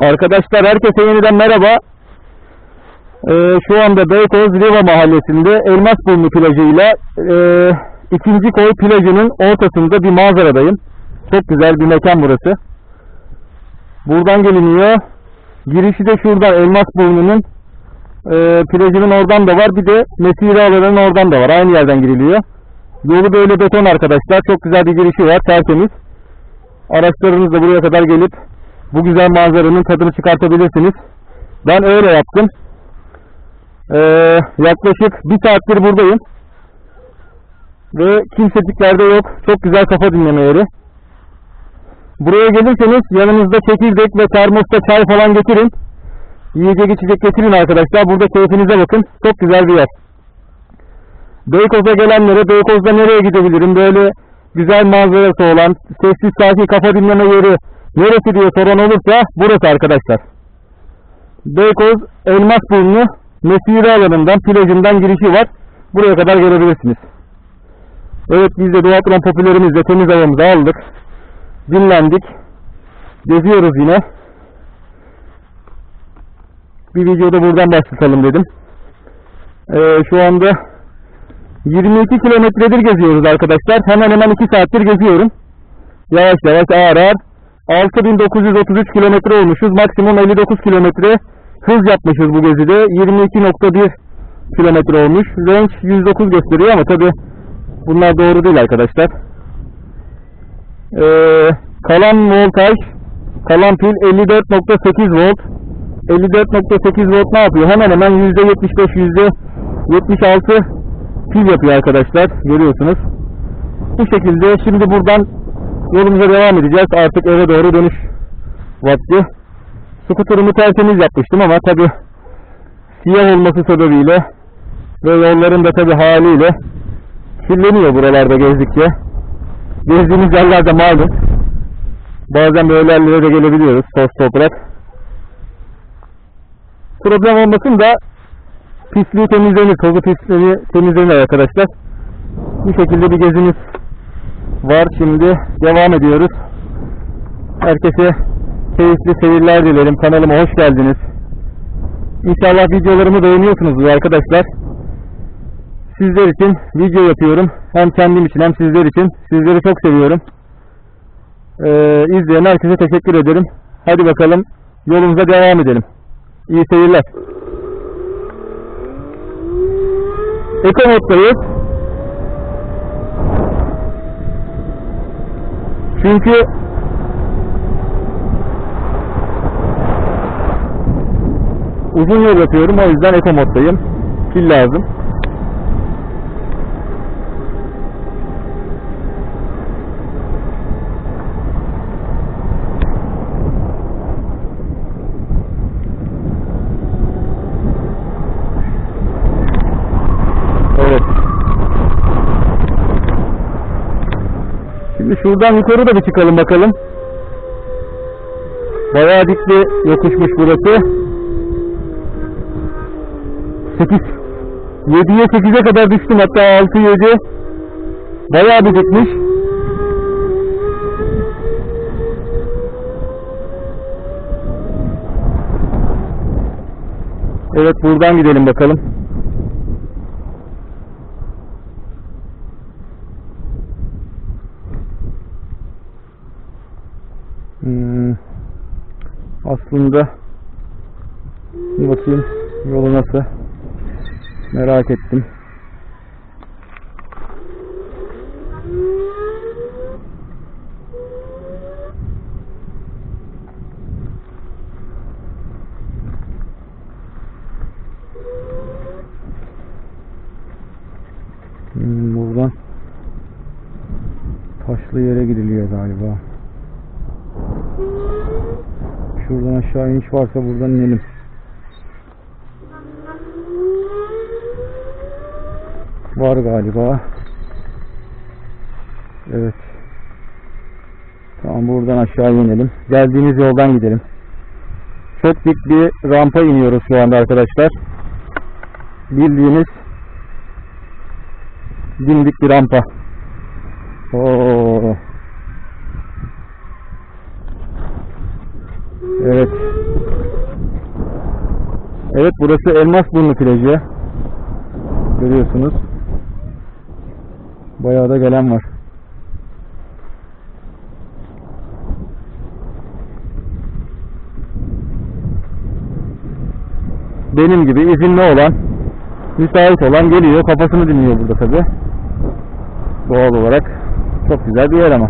Arkadaşlar herkese yeniden merhaba. Ee, şu anda Beykoz Riva mahallesinde Elmasburnu plajıyla e, ikinci koy plajının ortasında bir manzaradayım. Çok güzel bir mekan burası. Buradan geliniyor. Girişi de şuradan Elmasburnu'nun e, plajının oradan da var. Bir de Mesire alanının oradan da var. Aynı yerden giriliyor. Yolu böyle beton arkadaşlar. Çok güzel bir girişi var. Tertemiz. Araçlarınızla buraya kadar gelip bu güzel manzaranın tadını çıkartabilirsiniz. Ben öyle yaptım. Ee, yaklaşık bir saattir buradayım. Ve kimseciklerde yok. Çok güzel kafa dinleme yeri. Buraya gelirseniz yanınızda çekirdek ve termosta çay falan getirin. Yiyecek içecek getirin arkadaşlar. Burada keyfinize bakın. Çok güzel bir yer. Beykoz'a gelenlere Beykoz'da nereye gidebilirim? Böyle güzel manzarası olan, sessiz sakin kafa dinleme yeri neresi diye soran olursa burası arkadaşlar. Beykoz Elmasburnu Mesire alanından, plajından girişi var. Buraya kadar gelebilirsiniz. Evet biz de duatlan popülerimizle temiz havamızı aldık. Dinlendik. Geziyoruz yine. Bir videoda buradan başlatalım dedim. Ee, şu anda 22 kilometredir geziyoruz arkadaşlar. Hemen hemen 2 saattir geziyorum. Yavaş yavaş ağır ağır. 6933 kilometre olmuşuz. Maksimum 59 kilometre hız yapmışız bu gezide. 22.1 kilometre olmuş. Range 109 gösteriyor ama tabi bunlar doğru değil arkadaşlar. Ee, kalan voltaj, kalan pil 54.8 volt. 54.8 volt ne yapıyor? Hemen hemen %75, %76 pil yapıyor arkadaşlar. Görüyorsunuz. Bu şekilde şimdi buradan yolumuza devam edeceğiz. Artık eve doğru dönüş vakti. Skuterumu tertemiz yapmıştım ama tabi siyah olması sebebiyle ve yolların da tabi haliyle kirleniyor buralarda gezdikçe. Gezdiğimiz yerlerde malum. Bazen böyle yerlere de gelebiliyoruz. Toz toprak. Problem olmasın da pisliği temizlenir, tozu pisliği temizlenir arkadaşlar. Bu şekilde bir gezimiz var. Şimdi devam ediyoruz. Herkese keyifli seyirler dilerim. Kanalıma hoş geldiniz. İnşallah videolarımı beğeniyorsunuzdur arkadaşlar. Sizler için video yapıyorum. Hem kendim için hem sizler için. Sizleri çok seviyorum. Ee, izleyen herkese teşekkür ederim. Hadi bakalım yolumuza devam edelim. İyi seyirler. Eko Çünkü uzun yol yapıyorum o yüzden eko moddayım. Pil lazım. Evet. Şuradan yukarı da bir çıkalım bakalım. Bayağı dikli yokuşmuş burası. 8 7'ye 8'e kadar düştüm hatta 6 7 bayağı bir dikmiş. Evet buradan gidelim bakalım. Hmm, aslında bir bakayım yolu nasıl merak ettim. Hmm, buradan taşlı yere gidiliyor galiba. Şuradan aşağı iniş varsa buradan inelim. Var galiba. Evet. Tamam buradan aşağı inelim. Geldiğimiz yoldan gidelim. Çok dik bir rampa iniyoruz şu anda arkadaşlar. Bildiğiniz dimdik bir rampa. Oo. Evet. Evet burası Elmasburnu plajı. Görüyorsunuz. Bayağı da gelen var. Benim gibi izinli olan, müsait olan geliyor, kafasını dinliyor burada tabi. Doğal olarak. Çok güzel bir yer ama.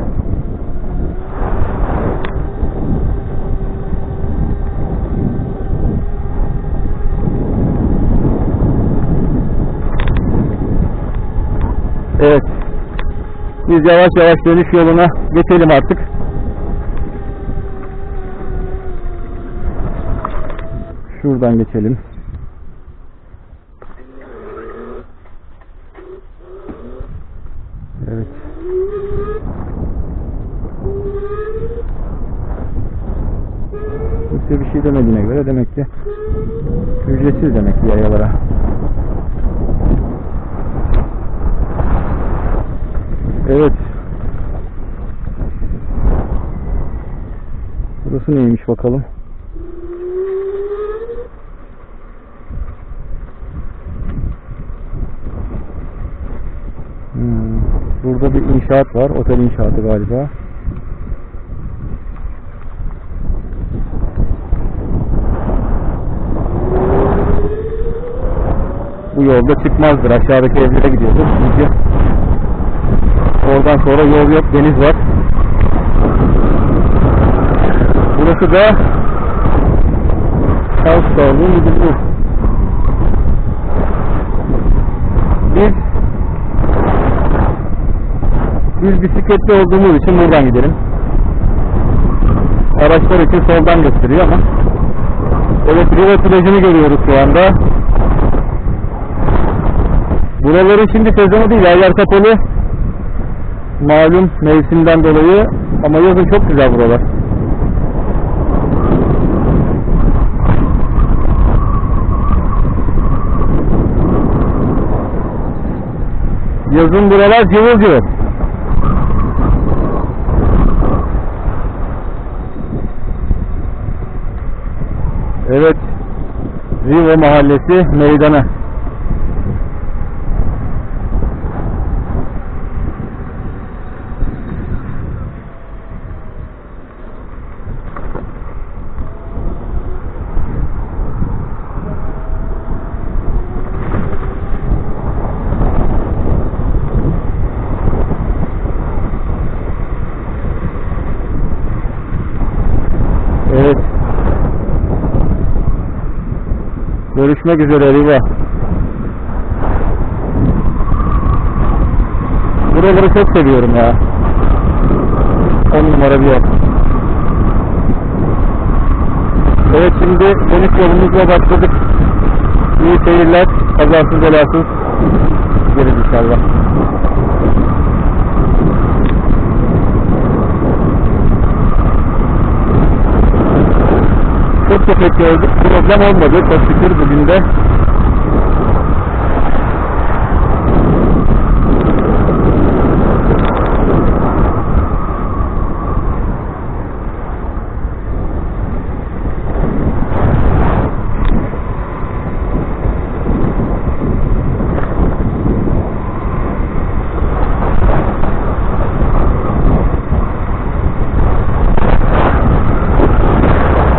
Evet. Biz yavaş yavaş dönüş yoluna geçelim artık. Şuradan geçelim. Evet. Kimse bir şey demediğine göre demek ki ücretsiz demek ki yayalara. Evet. Burası neymiş bakalım. Hmm, Burada bir inşaat var. Otel inşaatı galiba. Bu yolda çıkmazdır. Aşağıdaki evlere gidiyordur. Çünkü oradan sonra yol yok. Deniz var. Burası da Kavşağlı Müdürlüğü. Biz biz bisikletli olduğumuz için buradan gidelim. Araçlar için soldan gösteriyor ama Evet Riva plajını görüyoruz şu anda. Buraların şimdi sezonu değil, yer kapalı. Malum mevsimden dolayı ama yazın çok güzel buralar. Yazın buralar cıvıl cıvıl. Evet. Riva Mahallesi meydanı. Evet. Görüşmek üzere Riva. Buraları çok seviyorum ya. On numara bir yer. Evet şimdi dönüş yolumuzla başladık. İyi seyirler. Kazasız belasız. Gideriz inşallah. Köpek gördük. Problem olmadı. Çok şükür bugün de